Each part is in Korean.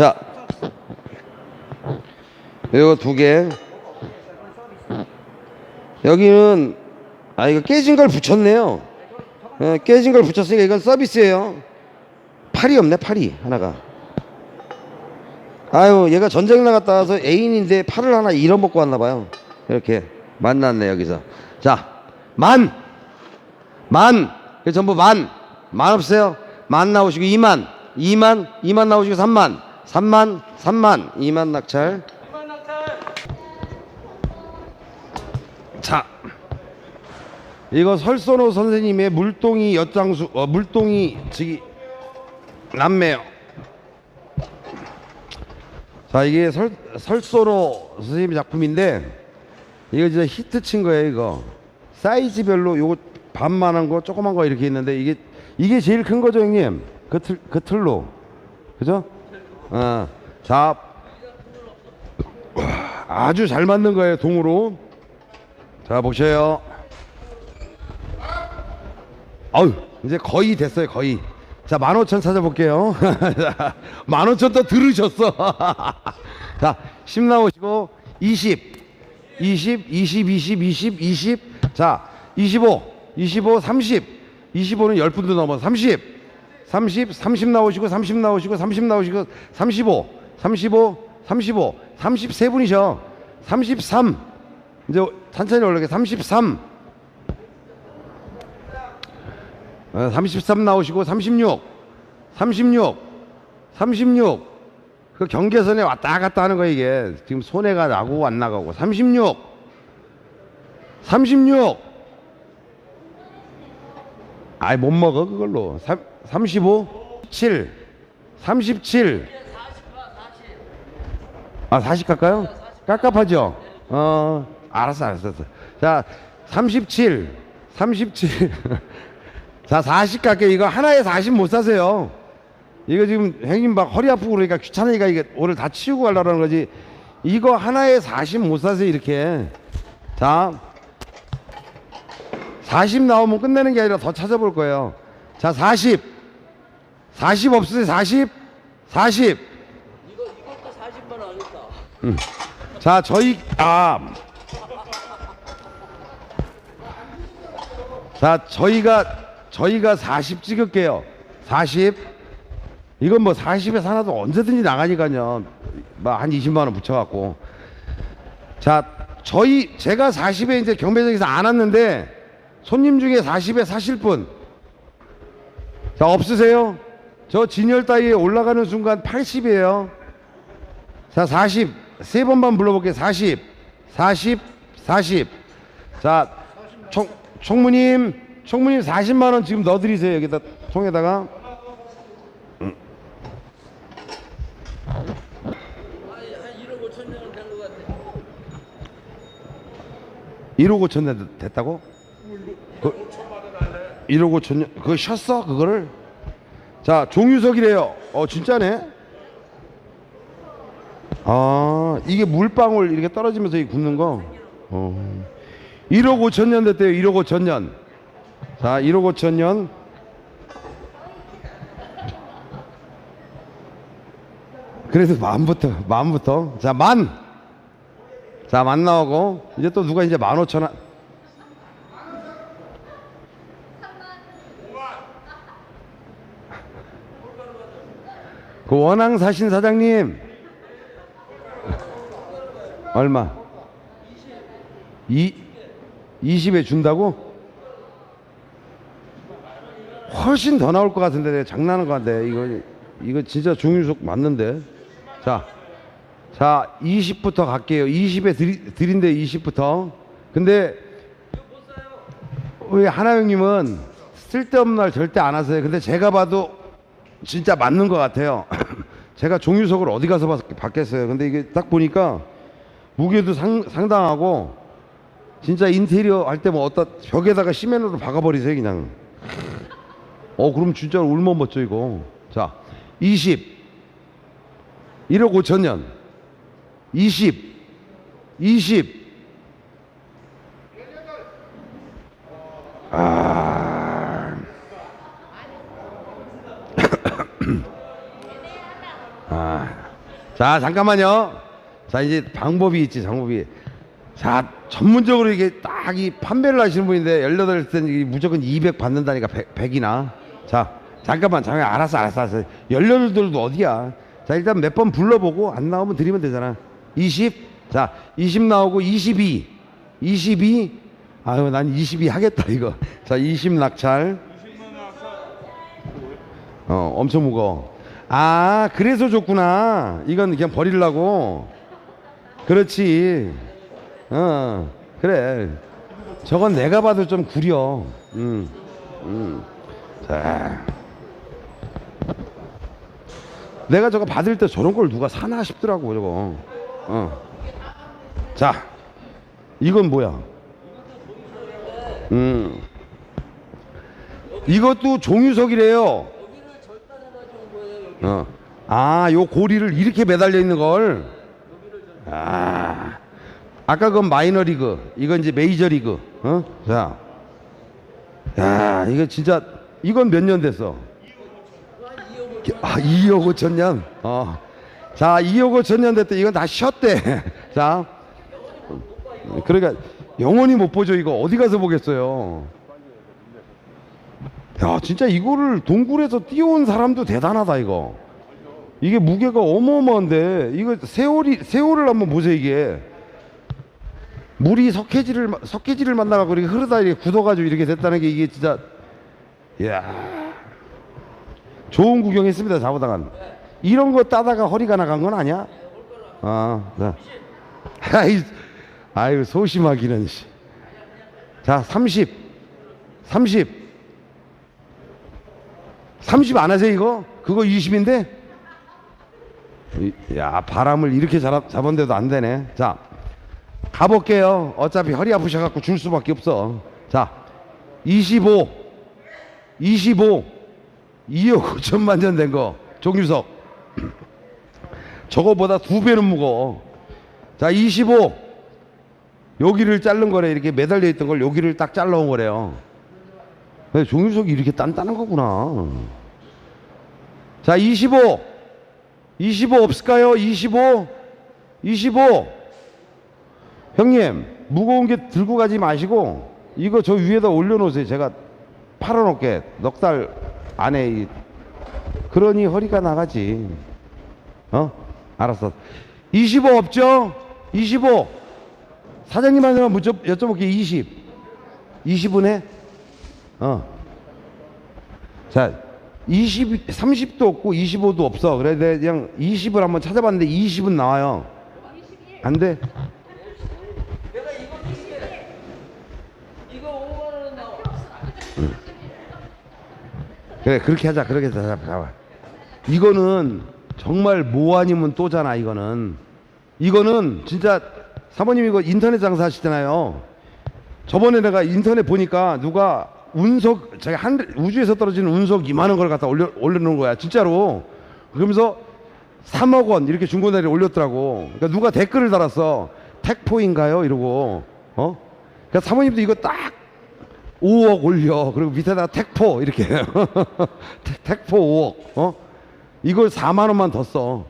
자, 이거 두 개. 여기는 아 이거 깨진 걸 붙였네요. 예, 깨진 걸 붙였으니까 이건 서비스예요. 팔이 없네 팔이 하나가. 아유 얘가 전쟁 나갔다 와서 애인인데 팔을 하나 잃어먹고 왔나 봐요. 이렇게 만났네 여기서. 자, 만, 만, 그 전부 만, 만 없어요. 만 나오시고 2만, 2만, 2만 나오시고 3만, 3만, 3만, 2만 낙찰. 자, 이거 설선호 선생님의 물동이 엿장수, 어, 물동이 저기 남매요. 자, 이게 설 설선호 선생님 작품인데 이거 진짜 히트 친 거예요, 이거. 사이즈별로 요거 반만한 거, 조그만 거 이렇게 있는데 이게 이게 제일 큰 거죠, 형님. 그 틀, 그 틀로. 그죠? 어. 자. 아주 잘 맞는 거예요, 동으로. 자, 보세요. 아유, 이제 거의 됐어요, 거의. 자, 15,000 찾아볼게요. 15,000 또 들으셨어. 자, 10 나오시고, 20, 20, 20, 20, 20, 20. 자, 25, 25, 30. 25는 10분도 넘어. 30, 30, 30 나오시고, 30 나오시고, 30 나오시고, 35, 35, 35, 33분이셔. 33. 이제 천천히 올라게 33. 어, 33 나오시고 36, 36, 36. 그 경계선에 왔다 갔다 하는 거 이게 지금 손해가 나고 안 나가고 36, 36. 아이 못 먹어 그걸로 3, 35, 7, 37. 아 40 갈까요? 깝깝하죠? 어 알았어 알았어 알았어. 자 37, 37. 자, 40 갈게. 이거 하나에 40 못 사세요. 이거 지금 형님 막 허리 아프고 그러니까 귀찮으니까 이게 오늘 다 치우고 가려는 거지. 이거 하나에 40 못 사세요, 이렇게. 자. 40 나오면 끝내는 게 아니라 더 찾아볼 거예요. 자, 40. 40 없으세요, 40? 40. 이거 이것도 40만 원 하겠다. 자, 저희, 아. 자, 저희가, 저희가 40 찍을게요. 40. 이건 뭐 40에 하나도 언제든지 나가니까요. 뭐한 20만원 붙여갖고. 자, 저희, 제가 40에 이제 경매장에서 안 왔는데, 손님 중에 40에 사실 분. 자, 없으세요? 저 진열 따위에 올라가는 순간 80이에요. 자, 40. 세 번만 불러볼게요. 40. 40. 40. 자, 총, 총무님, 총무님 40만원 지금 넣어드리세요. 여기다, 통에다가. 한 1억 5천 년은 된것 같아. 1억 5천 년 됐다고? 그, 1억 5천 년, 그거 쉬었어? 그거를? 자, 종유석이래요. 어, 진짜네? 아, 이게 물방울 이렇게 떨어지면서 이 굽는 거? 어. 1억 5천 년 됐대요. 1억 5천 년. 자, 1억 5천 년. 그래도 만부터, 만부터. 자, 만. 자, 만 나오고. 이제 또 누가 이제 만 오천 원. 그 원앙 사신 사장님. 얼마? 이 20에 준다고? 훨씬 더 나올 것 같은데 내가 장난하는 것 같아. 이거 이거 진짜 중유속 맞는데. 자. 자, 20부터 갈게요. 20에 드리, 드린데 20부터. 근데 우리 하나 형님은 쓸데없는 말 절대 안 하세요. 근데 제가 봐도 진짜 맞는 것 같아요. 제가 종유석을 어디 가서 봤- 봤겠어요. 근데 이게 딱 보니까 무게도 상, 상당하고 진짜 인테리어 할 때 뭐 어디다 벽에다가 시멘으로 박아버리세요 그냥. 어 그럼 진짜 울면 멋져 이거. 자 20. 1억 5천 년. 20. 20. 자 잠깐만요. 자 이제 방법이 있지 방법이. 자 전문적으로 이게 딱 이 판매를 하시는 분인데 18살 무조건 200 받는다니까 100, 100 이나. 자 잠깐만 잠깐 알았어 알았어 알았어. 18들도 어디야. 자 일단 몇 번 불러보고 안 나오면 드리면 되잖아. 20. 자 20 나오고 22. 22. 아유 난 22 하겠다 이거. 자 20 낙찰. 어, 엄청 무거워. 아, 그래서 줬구나. 이건 그냥 버리려고. 그렇지. 어, 그래. 저건 내가 봐도 좀 구려. 음, 음. 자. 내가 저거 받을 때 저런 걸 누가 사나 싶더라고, 저거. 어. 자, 이건 뭐야? 음. 이것도 종유석이래요. 어. 아, 요 고리를 이렇게 매달려 있는 걸. 아. 아까 그건 마이너 리그. 이건 이제 메이저 리그. 어? 자. 야, 이거 진짜 이건 몇 년 됐어? 아, 2억 5천 년. 어. 자, 2억 5천 년 됐대. 이건 다 쉬었대. 자. 그러니까 영원히 못 보죠. 이거 어디 가서 보겠어요. 야, 진짜 이거를 동굴에서 띄워온 사람도 대단하다 이거. 이게 무게가 어마어마한데 이거 세월이 세월을 한번 보세요 이게. 물이 마- 석회지를 만나가고 이렇게 흐르다 이렇게 굳어가지고 이렇게 됐다는 게 이게 진짜, 야 좋은 구경했습니다 자부당한. 이런 거 따다가 허리가 나간 건 아니야? 아, 자. 아이, 아유 소심하기는. 씨. 자, 30, 30. 30 안 하세요 이거? 그거 20인데? 야 바람을 이렇게 잡, 잡은데도 안 되네. 자 가볼게요. 어차피 허리 아프셔갖고 줄 수밖에 없어. 자 25 25 2억 5천만 년 된 거. 종유석. 저거보다 두 배는 무거워. 자 25 여기를 자른 거래. 이렇게 매달려 있던 걸 여기를 딱 잘라온 거래요 네, 종유석이 이렇게 단단한 거구나. 자, 25. 25 없을까요? 25. 25. 형님, 무거운 게 들고 가지 마시고, 이거 저 위에다 올려놓으세요. 제가 팔아놓게. 넉 달 안에. 이- 그러니 허리가 나가지. 어? 알았어. 25 없죠? 25. 사장님한테만 여쭤볼게요. 20. 20은 해? 어. 자, 20, 30도 없고 25도 없어. 그래, 내가 그냥 20을 한번 찾아봤는데 20은 나와요. 안 돼? 내가 이거 줄게. 이거 5만 원 나와. 그래, 그렇게 하자. 그렇게 하자. 잡아. 이거는 정말 뭐 아니면 또잖아, 이거는. 이거는 진짜 사모님 이거 인터넷 장사 하시잖아요. 저번에 내가 인터넷 보니까 누가 운석, 저기 한, 우주에서 떨어지는 운석 이만한 걸 갖다 올려, 올려놓은 거야. 진짜로. 그러면서 3억 원 이렇게 중고나라에 올렸더라고. 그러니까 누가 댓글을 달았어. 택포인가요? 이러고. 어? 그러니까 사모님도 이거 딱 5억 올려. 그리고 밑에다가 택포 이렇게. 택- 택포 5억. 어? 이걸 4만 원만 더 써.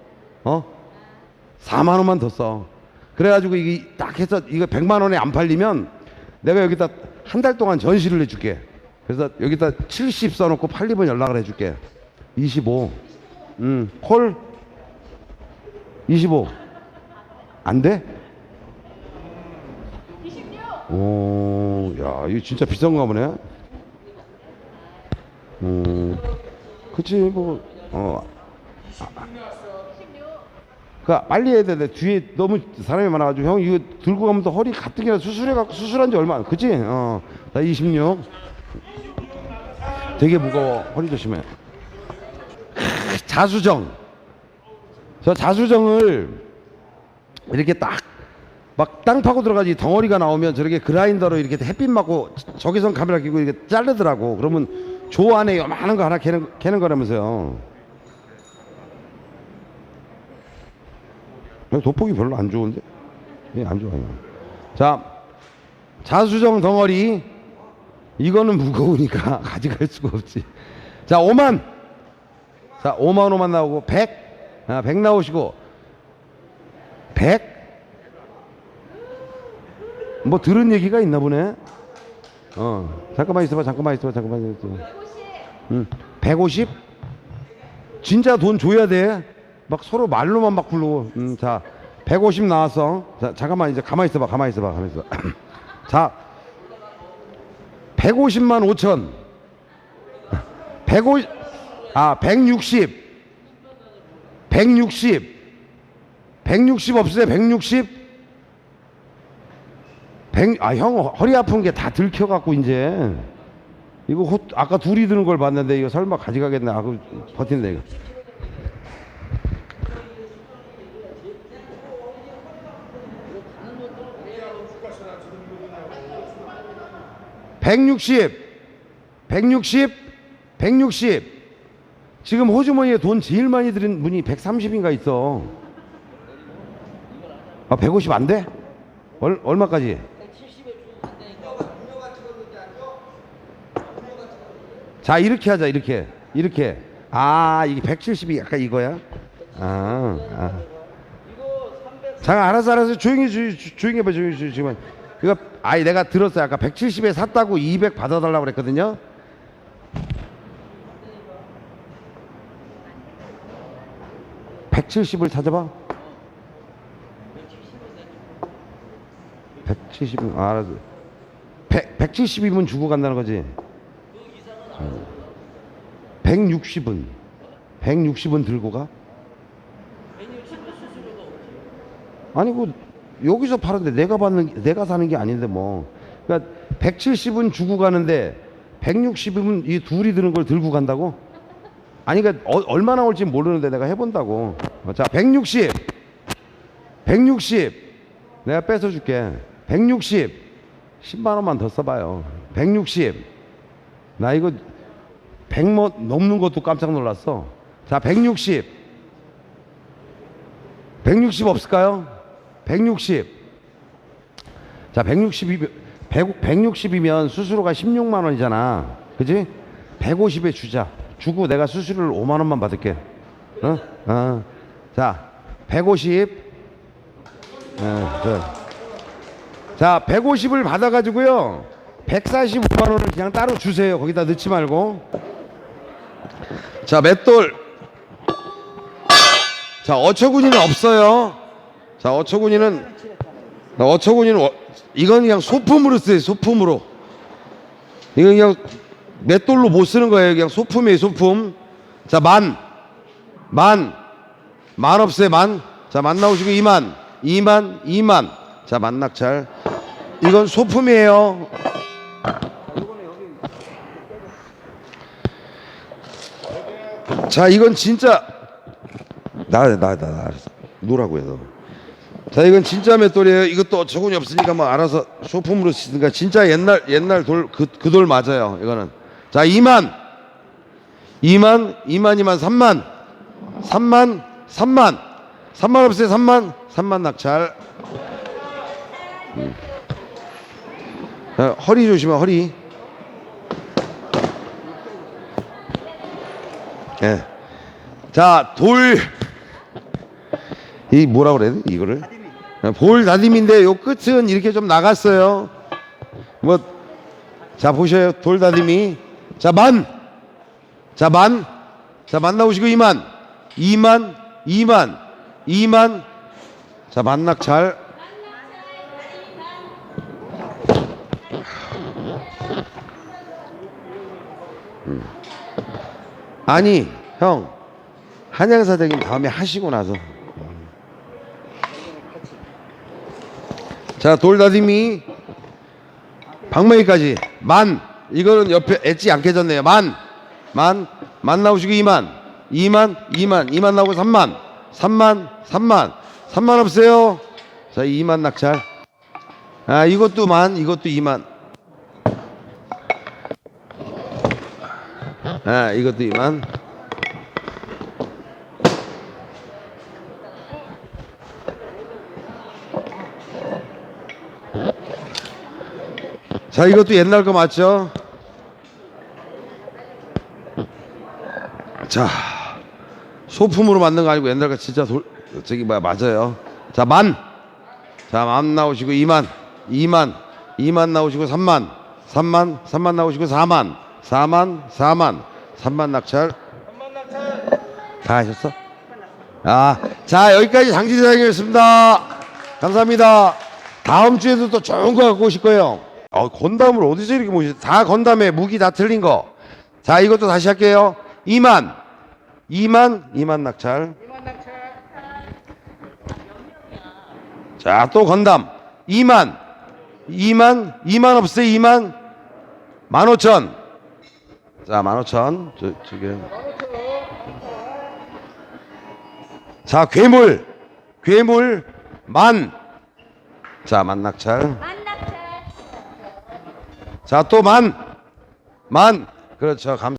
어? 4만 원만 더 써. 그래가지고 이게 딱 해서 이거 100만 원에 안 팔리면 내가 여기다 한 달 동안 전시를 해줄게. 그래서 여기다 70 써놓고 팔리면 연락을 해줄게. 25. 음, 콜 25. 안 돼? 26. 오, 야, 이거 진짜 비싼가 보네. 음, 그치, 뭐, 어. 그 빨리 해야 돼. 뒤에 너무 사람이 많아가지고 형 이거 들고 가면 또 허리 가뜩이나 수술해갖고 수술한 지 얼마 안, 그치? 어, 나 26. 되게 무거워. 허리 조심해. 크, 자수정. 저 자수정을 이렇게 딱 막 땅 파고 들어가지 덩어리가 나오면 저렇게 그라인더로 이렇게 햇빛 맞고 저기선 카메라 끼고 이렇게 자르더라고. 그러면 조 안에 요만한 거 하나 캐는, 캐는 거라면서요. 돋보기 별로 안 좋은데? 예, 안 좋아요. 자, 자수정 덩어리. 이거는 무거우니까 가져갈 수가 없지. 자, 5만. 자, 5만 5만 나오고 100. 아, 100 나오시고 100? 뭐 들은 얘기가 있나 보네. 어, 잠깐만 있어 봐, 잠깐만 있어 봐, 잠깐만 있어 봐. 응, 150? 진짜 돈 줘야 돼. 막 서로 말로만 막 굴르고. 음, 자, 150 나왔어. 자, 잠깐만 이제 가만히 있어 봐, 가만히 있어 봐, 가만히 있어. 자, 150만 5천. 150, 아, 160. 160. 160 없으세요? 160? 100, 아, 형 허리 아픈 게 다 들켜갖고 이제 이거 호, 아까 둘이 드는 걸 봤는데 이거 설마 가져가겠네. 아, 그 버틴다 이거. (160) (160) (160) 지금 호주머니에 돈 제일 많이 들인 분이 (130인가) 있어 아 (150) 안 돼? 얼, 얼마까지? 170에 주고 간다니까. 자 이렇게 하자 이렇게 이렇게 아 이게 170이 약간 이거야 아, 아. 이거 300. 자 알아서 알아서 조용히 조, 조- 조용히 해봐 조용히 조용히 이거 아니 내가 들었어요. 아까 170에 샀다고 200 받아달라고 그랬거든요. (170을) 찾아봐. 170은 아, 알아서 100, 170이면 주고 간다는 거지. 160은 160은 들고 가? 아니 그 여기서 파는데 내가 받는 내가 사는 게 아닌데 뭐. 그러니까 170은 주고 가는데 160이면 이 둘이 드는 걸 들고 간다고? 아니 그러니까 어, 얼마 나 올지 모르는데 내가 해본다고. 어, 자160 160 내가 뺏어줄게. 160 10만 원만 더 써봐요. 160나 이거 100뭐 넘는 것도 깜짝 놀랐어. 자 160 160 없을까요? 160. 자, 160이면 100, 160이면 수수료가 16만 원이잖아. 그지? 150에 주자. 주고 내가 수수료를 5만 원만 받을게. 어? 어. 자, 150. 어, 저. 자, 150을 받아 가지고요. 145만 원을 그냥 따로 주세요. 거기다 넣지 말고. 자, 맷돌. 자, 어처구니는 없어요. 자, 어처구니는 어처구니는 어- 이건 그냥 소품으로 쓰세요. 소품으로. 이건 그냥 맷돌로 못 쓰는 거예요. 그냥 소품이에요. 소품. 자, 만. 만. 만 없어요. 만. 자, 만 나오시고 2만. 2만. 2만. 자, 만낙찰. 이건 소품이에요. 자, 이건 진짜 나, 나, 나, 나, 알았어. 노라고요, 너. 자, 이건 진짜 맷돌이에요. 이것도 어처구니 없으니까 뭐 알아서 소품으로 쓰니까 진짜 옛날, 옛날 돌, 그, 그 돌 맞아요. 이거는. 자, 2만. 2만, 2만, 2만, 3만. 3만, 3만. 3만 없어요, 3만. 3만 낙찰. 음. 자, 허리 조심해, 허리. 예. 자, 돌. 이 뭐라 그래야 돼? 이거를? 볼 다짐인데 요 끝은 이렇게 좀 나갔어요. 뭐, 자, 보셔요. 돌 다짐이. 자, 만. 자, 만. 자, 만 나오시고 2만. 2만. 2만. 2만. 자, 만낙찰. 음. 아니, 형. 한양사대님 다음에 하시고 나서. 자, 돌다짐이 방망이까지 만. 이거는 옆에 엣지 안 깨졌네요. 만. 만. 만 나오시고 2만. 2만. 2만. 2만 나오고 3만. 3만. 3만. 3만 없어요. 자, 2만 낙찰. 아, 이것도 만. 이것도 2만. 아, 이것도 2만. 자, 이것도 옛날 거 맞죠? 자, 소품으로 만든 거 아니고 옛날 거 진짜 돌, 저기 뭐야 맞아요. 자, 만. 자, 만 나오시고 2만. 2만. 2만 나오시고 3만. 3만. 3만 나오시고 4만. 4만. 4만. 3만 낙찰. 다 하셨어? 아, 자, 여기까지 장지사장이었습니다. 감사합니다. 다음 주에도 또 좋은 거 갖고 오실 거예요. 어, 건담을 어디서 이렇게 모시? 다 건담에 무기 다 틀린 거. 자, 이것도 다시 할게요. 2만, 2만, 2만 낙찰. 자, 또 건담. 2만, 2만, 2만 없어요. 2만, 15,000. 자, 15,000. 저, 저게. 자, 괴물. 괴물, 만. 자, 만 낙찰. 자, 또 만. 만. 그렇죠. 감.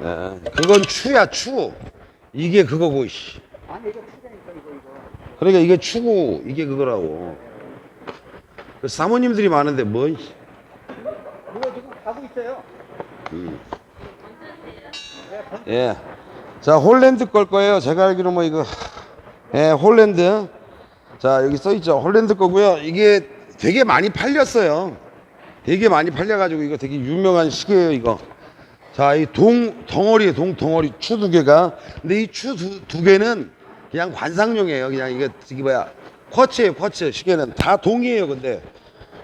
네, 그건 추야, 추. 이게 그거고, 씨. 그러니까 이게 추고, 이게 그거라고. 그 사모님들이 많은데, 뭐, 씨. 그거 지금 가고 있어요. 예. 자, 홀랜드 걸 거예요. 제가 알기로 뭐 이거, 예, 홀랜드. 자, 여기 써 있죠. 홀랜드 거고요. 이게 되게 많이 팔렸어요. 되게 많이 팔려가지고 이거 되게 유명한 시계예요, 이거. 자, 이 동, 덩어리에 동, 덩어리 추 두 개가. 근데 이추두두 개는 그냥 관상용이에요. 그냥 이게, 이게 뭐야. 쿼츠예요, 쿼츠. 시계는. 다 동이에요, 근데.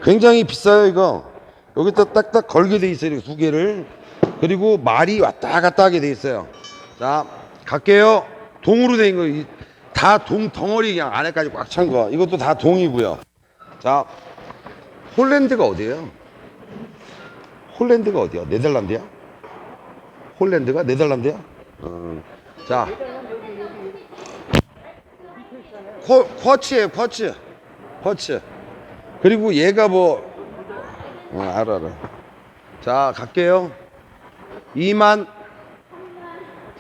굉장히 비싸요, 이거. 여기다 딱딱 걸게 돼 있어요, 두 개를. 그리고 말이 왔다 갔다 하게 돼 있어요. 자, 갈게요. 동으로 된 거, 이- 다 동 덩어리 그냥 안에까지 꽉 찬 거. 이것도 다 동이고요. 자, 홀랜드가 어디예요? 홀랜드가 어디야? 네덜란드야? 홀랜드가 네덜란드야? 어. 자, 쿼, 쿼츠예요, 쿼츠. 쿼츠. 그리고 얘가 뭐, 어, 알아, 알아. 자, 갈게요. 2만.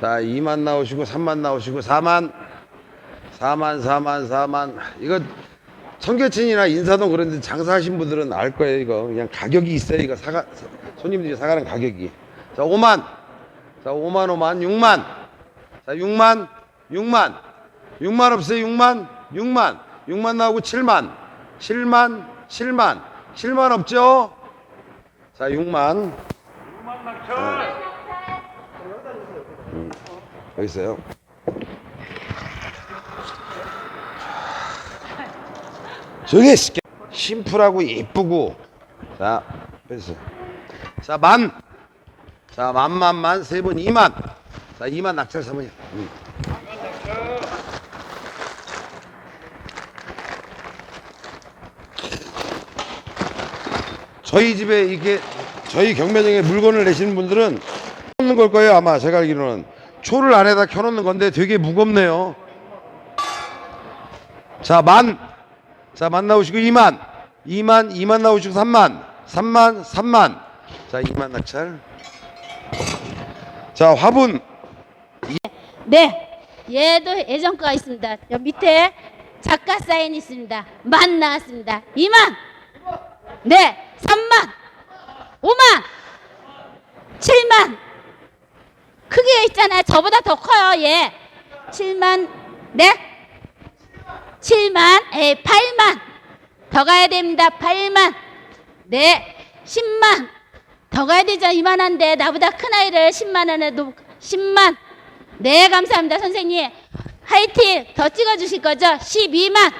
자, 2만 나오시고, 3만 나오시고, 4만. 4만, 4만, 4만. 이거 청계천이나 인사동 그런 데 장사하신 분들은 알 거예요, 이거. 그냥 가격이 있어요, 이거 사가, 손님들이 사가는 가격이. 자, 5만. 자, 5만, 5만, 6만. 자, 6만, 6만. 6만 없어요, 6만. 6만. 6만 나오고 7만. 7만, 7만. 7만 없죠? 자, 6만. 음, 여기 있어요. 저게 시- 심플하고 이쁘고 자 뺐어. 자 만. 자 만만만 세번 2만. 자 2만 낙찰. 음. 저희 집에 이게 저희 경매장에 물건을 내시는 분들은 켜놓는 걸 거예요 아마 제가 알기로는 초를 안에다 켜놓는 건데 되게 무겁네요 자만 자 만 나오시고 2만. 2만 2만 나오시고 3만. 3만 3만. 자 2만 낙찰. 자 화분. 네. 얘도 예전가 있습니다. 여 밑에 작가 사인 있습니다. 만 나왔습니다. 2만. 네. 3만. 5만. 7만. 크게 있잖아요. 저보다 더 커요 얘. 7만. 네 7만 에 8만. 더 가야 됩니다. 8만. 네 10만. 더 가야 되죠. 이만한데 나보다 큰 아이를 10만 원에도 10만. 네 감사합니다 선생님. 화이팅! 더 찍어 주실 거죠? 12만.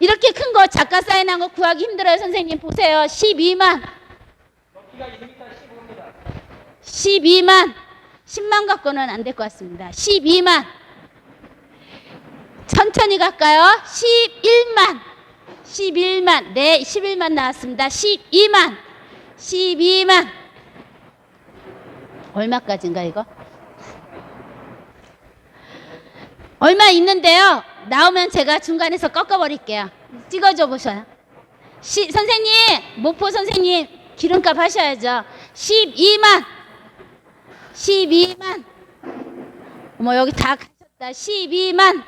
이렇게 큰 거 작가 사인한 거 구하기 힘들어요 선생님. 보세요. 12만. 12만. 10만 갖고는 안 될 것 같습니다. 12만 천천히 갈까요 11만 11만 네 11만 나왔습니다 12만 12만 얼마까지인가 이거 얼마 있는데요. 나오면 제가 중간에서 꺾어버릴게요. 찍어줘 보셔요. 시, 선생님, 목포 선생님, 기름값 하셔야죠. 12만. 12만. 어머, 여기 다 가셨다. 12만.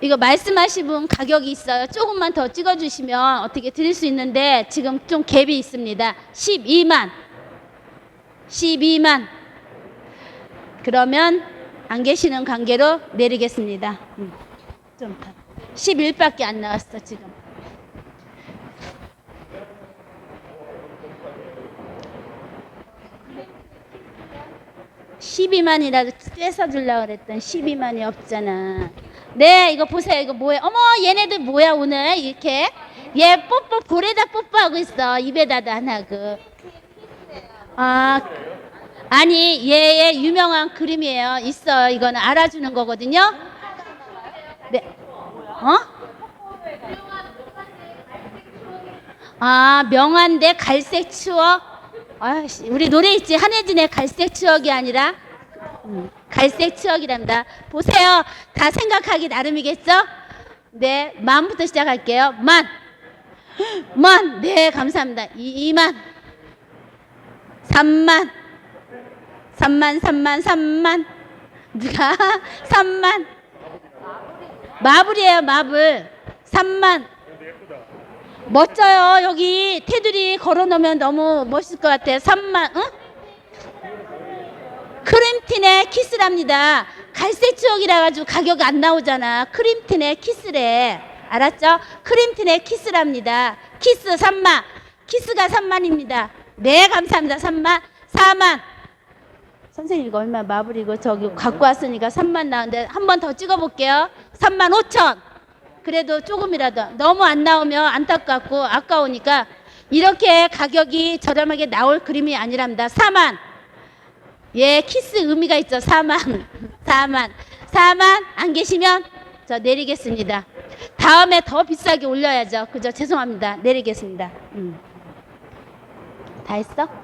이거 말씀하신 분 가격이 있어요. 조금만 더 찍어주시면 어떻게 드릴 수 있는데 지금 좀 갭이 있습니다. 12만. 12만. 그러면 안 계시는 관계로 내리겠습니다. 음, 좀 11밖에 안 나왔어 지금. 12만이라도 떼서 주려고 그랬더니 12만이 없잖아. 네, 이거 보세요. 이거 뭐야? 어머, 얘네들 뭐야, 오늘? 이렇게. 얘 뽀뽀, 볼에다 뽀뽀하고 있어. 입에다도 안 하고. 아, 아니, 얘의 유명한 그림이에요. 있어. 이거는 알아주는 거거든요. 네. 어? 아, 명한데 갈색 추억. 아씨, 우리 노래 있지. 한혜진의 갈색 추억이 아니라 음, 갈색 추억이랍니다. 보세요. 다 생각하기 나름이겠죠? 네, 만부터 시작할게요. 만. 만. 네, 감사합니다. 이, 이만. 삼만. 삼만, 삼만, 삼만. 누가? 삼만. 마블이에요, 마블. 삼만. 멋져요. 여기 테두리 걸어 놓으면 너무 멋있을 것 같아요. 3만, 응? 크림틴의 키스랍니다. 갈색 추억이라 가지고 가격 안 나오잖아. 크림틴의 키스래. 알았죠? 크림틴의 키스랍니다. 키스 3만. 키스가 3만입니다. 네, 감사합니다. 3만. 4만. 선생님 이거 얼마 마블이고 저기 갖고 왔으니까 3만 나오는데 한 번 더 찍어 볼게요. 3만 5천. 그래도 조금이라도 너무 안 나오면 안타깝고 아까우니까 이렇게 가격이 저렴하게 나올 그림이 아니랍니다. 4만. 예, 키스 의미가 있죠. 4만. 4만. 4만 안 계시면 저 내리겠습니다. 다음에 더 비싸게 올려야죠. 그죠? 죄송합니다. 내리겠습니다. 음. 다 했어?